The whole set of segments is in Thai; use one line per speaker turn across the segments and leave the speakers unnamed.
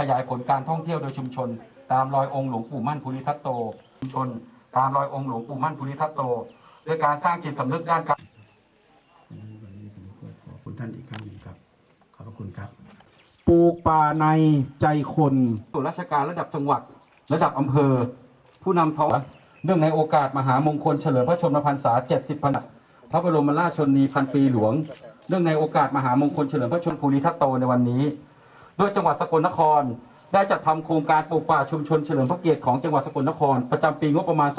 ขยายผลการท่องเที่ยวโดยชุมชน ตามรอยองค์หลวงปู่มั่นภูริทัตโต ชุมชน ตามรอยองค์หลวงปู่มั่นภูริทัตโตด้วยการสร้างจิตสำนึกด้านการ
วันนี้ผมขอขอบคุณท่านอีกครั้งหนึ่งครับ ขอบพระคุณครับ
ปลูกป่าในใจคน
ส่วนราชการระดับจังหวัด ระดับอำเภอ ผู้นำท้องเนื่องในโอกาสมหามงคลเฉลิมพระชนมพรรษา 70พรรษาพระบรมราชชนนีพันปีหลวง เนื่องในโอกาสมหามงคลเฉลิมพระชนมภูริทัตโตในวันนี้ โดยจังหวัดสกลนคร ได้จัดทำโครงการปลูกป่าชุมชนเฉลิมพระเกียรติของจังหวัดสกลนคร ประจำปีงบประมาณ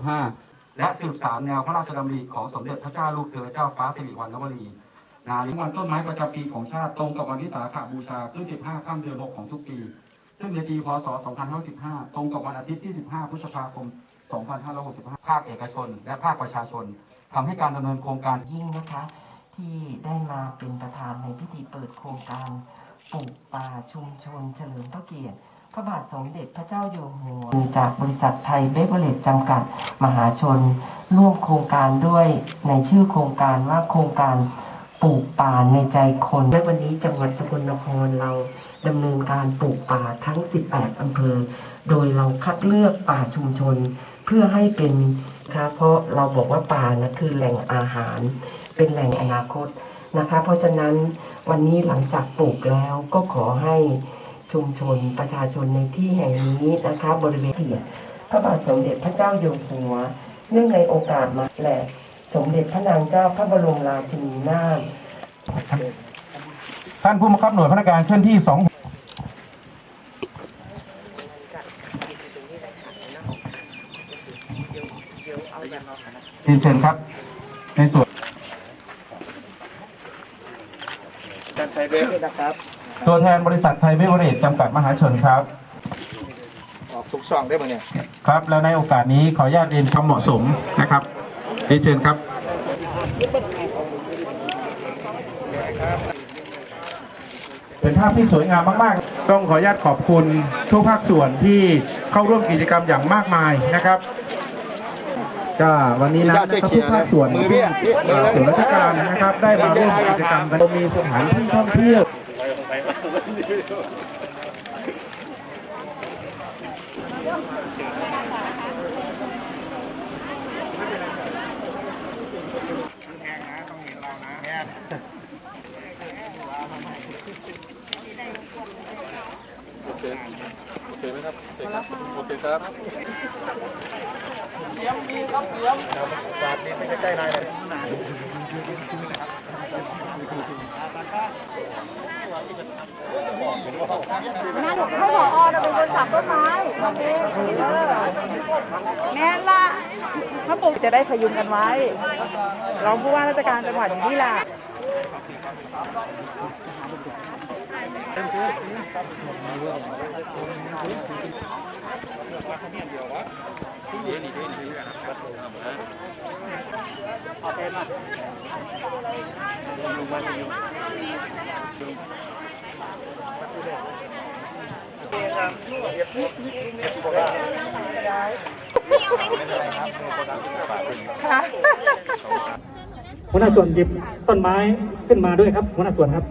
2565 และสืบสานแนวพระราชดำริของสมเด็จพระเจ้าลูกเธอเจ้าฟ้าสิริวัณณวรีงานวันต้นไม้ประจำปีของชาติตรงกับวันวิสาขบูชาขึ้น 15ค่ำเดือน 6 ของทุกปี ซึ่งในปีพศ 2515 ตรงกับวันอาทิตย์ที่ 15 พฤษภาคม 2565 ภาคเอกชน และภาคประชาชนทำให้การดำเนินโครงการ
ยิ่งนะคะ ที่ได้มาเป็นประธานในพิธีเปิดโครงการปลูกป่าชุมชนเฉลิมพระเกียรติ พระบาทสมเด็จพระเจ้าอยู่หัวจากบริษัทไทยเบเวอร์เลจจำกัดมหาชน ร่วมโครงการด้วยในชื่อโครงการว่าโครงการปลูกป่าในใจคนและวันนี้จังหวัดสกลนครเราดำเนินการปลูกป่าทั้ง 18 อำเภอ โดยเราคัดเลือกป่าชุมชน เพื่อให้เป็นนะคะเพราะเราบอกว่าป่านะคือแหล่งอาหาร เป็นแหล่งอนาคตนะคะ เพราะฉะนั้นวันนี้หลังจากปลูกแล้วก็ขอให้ชุมชนประชาชนในที่แห่งนี้นะคะ บริเวณเกียรติพระบาทสมเด็จพระเจ้าอยู่หัว เนื่องในโอกาสมาและสมเด็จพระนางเจ้าพระบรมราชินีนาถ
ท่านผู้บังคับหน่วยพนักงานเคลื่อนที่สอง เรียนเชิญครับ ในส่วน
การใช้เบสนะครับ
ตัวแทนบริษัทไทยเบเวอร์เรจจำกัดมหาชนครับ
ออกทุกช่องได้ไหมเนี่ย
ครับ แล้วในโอกาสนี้ขออนุญาตเรียนความเหมาะสมนะครับเรียนเชิญครับ เป็นภาพที่สวยงามมาก ๆ ต้องขออนุญาตขอบคุณทุกภาคส่วนที่เข้าร่วมกิจกรรมอย่างมากมายนะครับ ก็วันนี้นะนะครับทุกภาคส่วนที่เอ่อส่วนราชการนะครับ ได้มาร่วมกิจกรรมเรามีสถานที่ท่องเที่ยว
นั่นให้ผอเราเป็นคนจับต้นไม้ทำเองเออแม่ละถ้าปลูกจะได้พยุงกันไว้รองผู้ว่าราชการจังหวัดอย่างนี้ล่ะ
หัวหน้าส่วนหยิบต้นไม้ขึ้นมาด้วยครับหัวหน้าส่วนครับ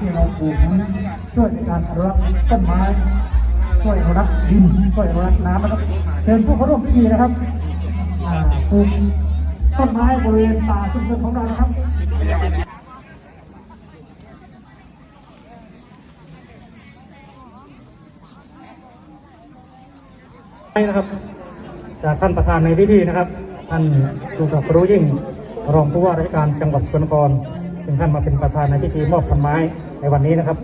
ที่เราปลูกนั้นช่วยในการอนุรักษ์ต้นไม้ช่วยอนุรักษ์ดินช่วยอนุรักษ์น้ำนะครับเชิญผู้เข้าร่วมพิธีนะครับปลูกต้นไม้บริเวณป่าชุมชนของเรานะครับนะครับ จากท่านประธานในพิธีนะครับท่านสุศักรู้ยิ่งรองผู้ว่าราชการจังหวัดสกลนครึงท่านมาเป็นประธานในพิธีมอบพันไม้ในวันนี้นะครับ